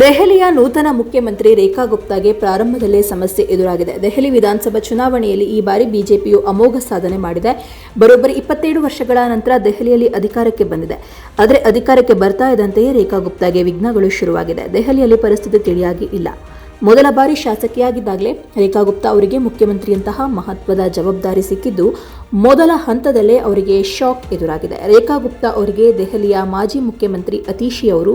ದೆಹಲಿಯ ನೂತನ ಮುಖ್ಯಮಂತ್ರಿ ರೇಖಾ ಗುಪ್ತಾಗೆ ಪ್ರಾರಂಭದಲ್ಲೇ ಸಮಸ್ಯೆ ಎದುರಾಗಿದೆ. ದೆಹಲಿ ವಿಧಾನಸಭಾ ಚುನಾವಣೆಯಲ್ಲಿ ಈ ಬಾರಿ ಬಿಜೆಪಿಯು ಅಮೋಘ ಸಾಧನೆ ಮಾಡಿದೆ. ಬರೋಬ್ಬರಿ ಇಪ್ಪತ್ತೇಳು ವರ್ಷಗಳ ನಂತರ ದೆಹಲಿಯಲ್ಲಿ ಅಧಿಕಾರಕ್ಕೆ ಬಂದಿದೆ. ಆದರೆ ಅಧಿಕಾರಕ್ಕೆ ಬರ್ತಾ ಇದ್ದಂತೆಯೇ ರೇಖಾ ಗುಪ್ತಾಗೆ ವಿಘ್ನಗಳು ಶುರುವಾಗಿದೆ. ದೆಹಲಿಯಲ್ಲಿ ಪರಿಸ್ಥಿತಿ ತಿಳಿಯಾಗಿ ಇಲ್ಲ. ಮೊದಲ ಬಾರಿ ಶಾಸಕಿಯಾಗಿದ್ದಾಗಲೇ ರೇಖಾ ಗುಪ್ತಾ ಅವರಿಗೆ ಮುಖ್ಯಮಂತ್ರಿಯಂತಹ ಮಹತ್ವದ ಜವಾಬ್ದಾರಿ ಸಿಕ್ಕಿದ್ದು, ಮೊದಲ ಹಂತದಲ್ಲೇ ಅವರಿಗೆ ಶಾಕ್ ಎದುರಾಗಿದೆ. ರೇಖಾ ಗುಪ್ತಾ ಅವರಿಗೆ ದೆಹಲಿಯ ಮಾಜಿ ಮುಖ್ಯಮಂತ್ರಿ ಅತೀಶಿ ಅವರು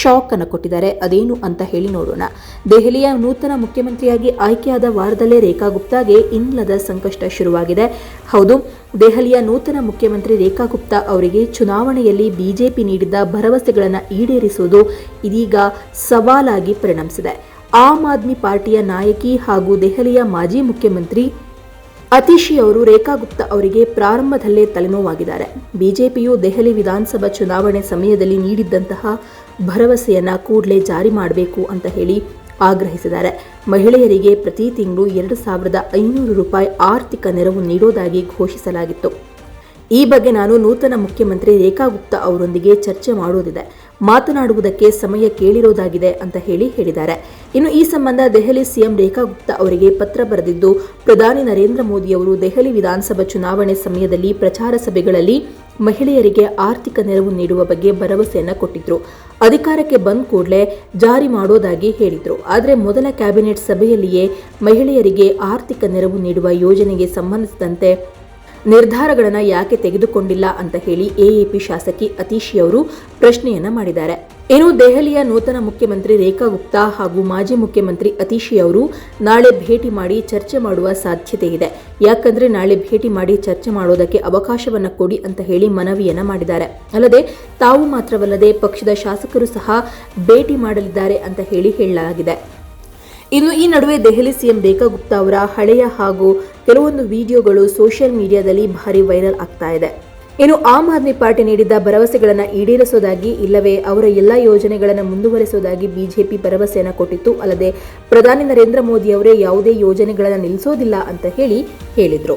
ಶಾಕ್ ಅನ್ನು ಕೊಟ್ಟಿದ್ದಾರೆ. ಅದೇನು ಅಂತ ಹೇಳಿ ನೋಡೋಣ. ದೆಹಲಿಯ ನೂತನ ಮುಖ್ಯಮಂತ್ರಿಯಾಗಿ ಆಯ್ಕೆಯಾದ ವಾರದಲ್ಲೇ ರೇಖಾ ಗುಪ್ತಾಗೆ ಇನ್ನಿಲ್ಲದ ಸಂಕಷ್ಟ ಶುರುವಾಗಿದೆ. ಹೌದು, ದೆಹಲಿಯ ನೂತನ ಮುಖ್ಯಮಂತ್ರಿ ರೇಖಾ ಗುಪ್ತಾ ಅವರಿಗೆ ಚುನಾವಣೆಯಲ್ಲಿ ಬಿಜೆಪಿ ನೀಡಿದ್ದ ಭರವಸೆಗಳನ್ನು ಈಡೇರಿಸುವುದು ಇದೀಗ ಸವಾಲಾಗಿ ಪರಿಣಮಿಸಿದೆ. ಆಮ್ ಆದ್ಮಿ ಪಾರ್ಟಿಯ ನಾಯಕಿ ಹಾಗೂ ದೆಹಲಿಯ ಮಾಜಿ ಮುಖ್ಯಮಂತ್ರಿ ಅತಿಶಿ ಅವರು ರೇಖಾ ಗುಪ್ತಾ ಅವರಿಗೆ ಪ್ರಾರಂಭದಲ್ಲೇ ತಲೆನೋವಾಗಿದ್ದಾರೆ. ಬಿಜೆಪಿಯು ದೆಹಲಿ ವಿಧಾನಸಭಾ ಚುನಾವಣೆ ಸಮಯದಲ್ಲಿ ನೀಡಿದ್ದಂತಹ ಭರವಸೆಯನ್ನ ಕೂಡಲೇ ಜಾರಿ ಮಾಡಬೇಕು ಅಂತ ಹೇಳಿ ಆಗ್ರಹಿಸಿದ್ದಾರೆ. ಮಹಿಳೆಯರಿಗೆ ಪ್ರತಿ ತಿಂಗಳು ಎರಡು ಸಾವಿರದ ಐನೂರು ರೂಪಾಯಿ ಆರ್ಥಿಕ ನೆರವು ನೀಡೋದಾಗಿ ಘೋಷಿಸಲಾಗಿತ್ತು. ಈ ಬಗ್ಗೆ ನಾನು ನೂತನ ಮುಖ್ಯಮಂತ್ರಿ ರೇಖಾ ಗುಪ್ತಾ ಅವರೊಂದಿಗೆ ಚರ್ಚೆ ಮಾಡುವುದಿದೆ ಮಾತನಾಡುವುದಕ್ಕೆ ಸಮಯ ಕೇಳಿರೋದಾಗಿದೆ ಅಂತ ಹೇಳಿ ಹೇಳಿದ್ದಾರೆ. ಇನ್ನು ಈ ಸಂಬಂಧ ದೆಹಲಿ ಸಿಎಂ ರೇಖಾ ಗುಪ್ತಾ ಅವರಿಗೆ ಪತ್ರ ಬರೆದಿದ್ದು, ಪ್ರಧಾನಿ ನರೇಂದ್ರ ಮೋದಿ ಅವರು ದೆಹಲಿ ವಿಧಾನಸಭಾ ಚುನಾವಣೆ ಸಮಯದಲ್ಲಿ ಪ್ರಚಾರ ಸಭೆಗಳಲ್ಲಿ ಮಹಿಳೆಯರಿಗೆ ಆರ್ಥಿಕ ನೆರವು ನೀಡುವ ಬಗ್ಗೆ ಭರವಸೆಯನ್ನ ಕೊಟ್ಟಿದ್ರು. ಅಧಿಕಾರಕ್ಕೆ ಬಂದ ಕೂಡಲೇ ಜಾರಿ ಮಾಡೋದಾಗಿ ಹೇಳಿದ್ರು. ಆದರೆ ಮೊದಲ ಕ್ಯಾಬಿನೆಟ್ ಸಭೆಯಲ್ಲಿಯೇ ಮಹಿಳೆಯರಿಗೆ ಆರ್ಥಿಕ ನೆರವು ನೀಡುವ ಯೋಜನೆಗೆ ಸಂಬಂಧಿಸಿದಂತೆ ನಿರ್ಧಾರಗಳನ್ನು ಯಾಕೆ ತೆಗೆದುಕೊಂಡಿಲ್ಲ ಅಂತ ಹೇಳಿ ಎಎಪಿ ಶಾಸಕಿ ಅತೀಶಿ ಅವರು ಪ್ರಶ್ನೆಯನ್ನ ಮಾಡಿದ್ದಾರೆ. ಇನ್ನು ದೆಹಲಿಯ ನೂತನ ಮುಖ್ಯಮಂತ್ರಿ ರೇಖಾ ಗುಪ್ತಾ ಹಾಗೂ ಮಾಜಿ ಮುಖ್ಯಮಂತ್ರಿ ಅತೀಶಿ ಅವರು ನಾಳೆ ಭೇಟಿ ಮಾಡಿ ಚರ್ಚೆ ಮಾಡುವ ಸಾಧ್ಯತೆ ಇದೆ. ಯಾಕಂದ್ರೆ ನಾಳೆ ಭೇಟಿ ಮಾಡಿ ಚರ್ಚೆ ಮಾಡೋದಕ್ಕೆ ಅವಕಾಶವನ್ನ ಕೊಡಿ ಅಂತ ಹೇಳಿ ಮನವಿಯನ್ನ ಮಾಡಿದ್ದಾರೆ. ಅಲ್ಲದೆ ತಾವು ಮಾತ್ರವಲ್ಲದೆ ಪಕ್ಷದ ಶಾಸಕರು ಸಹ ಭೇಟಿ ಮಾಡಲಿದ್ದಾರೆ ಅಂತ ಹೇಳಿ ಹೇಳಲಾಗಿದೆ. ಇನ್ನು ಈ ನಡುವೆ ದೆಹಲಿ ಸಿಎಂ ರೇಖಾ ಗುಪ್ತಾ ಅವರ ಹಳೆಯ ಹಾಗೂ ಕೆಲವೊಂದು ವಿಡಿಯೋಗಳು ಸೋಷಿಯಲ್ ಮೀಡಿಯಾದಲ್ಲಿ ಭಾರಿ ವೈರಲ್ ಆಗ್ತಾ ಇದೆ. ಇನ್ನು ಆಮ್ ಆದ್ಮಿ ಪಾರ್ಟಿ ನೀಡಿದ್ದ ಭರವಸೆಗಳನ್ನು ಈಡೇರಿಸೋದಾಗಿ ಇಲ್ಲವೇ ಅವರ ಎಲ್ಲ ಯೋಜನೆಗಳನ್ನು ಮುಂದುವರೆಸೋದಾಗಿ ಬಿಜೆಪಿ ಭರವಸೆಯನ್ನು ಕೊಟ್ಟಿತ್ತು. ಅಲ್ಲದೆ ಪ್ರಧಾನಿ ನರೇಂದ್ರ ಮೋದಿ ಅವರೇ ಯಾವುದೇ ಯೋಜನೆಗಳನ್ನು ನಿಲ್ಲಿಸೋದಿಲ್ಲ ಅಂತ ಹೇಳಿ ಹೇಳಿದ್ರು.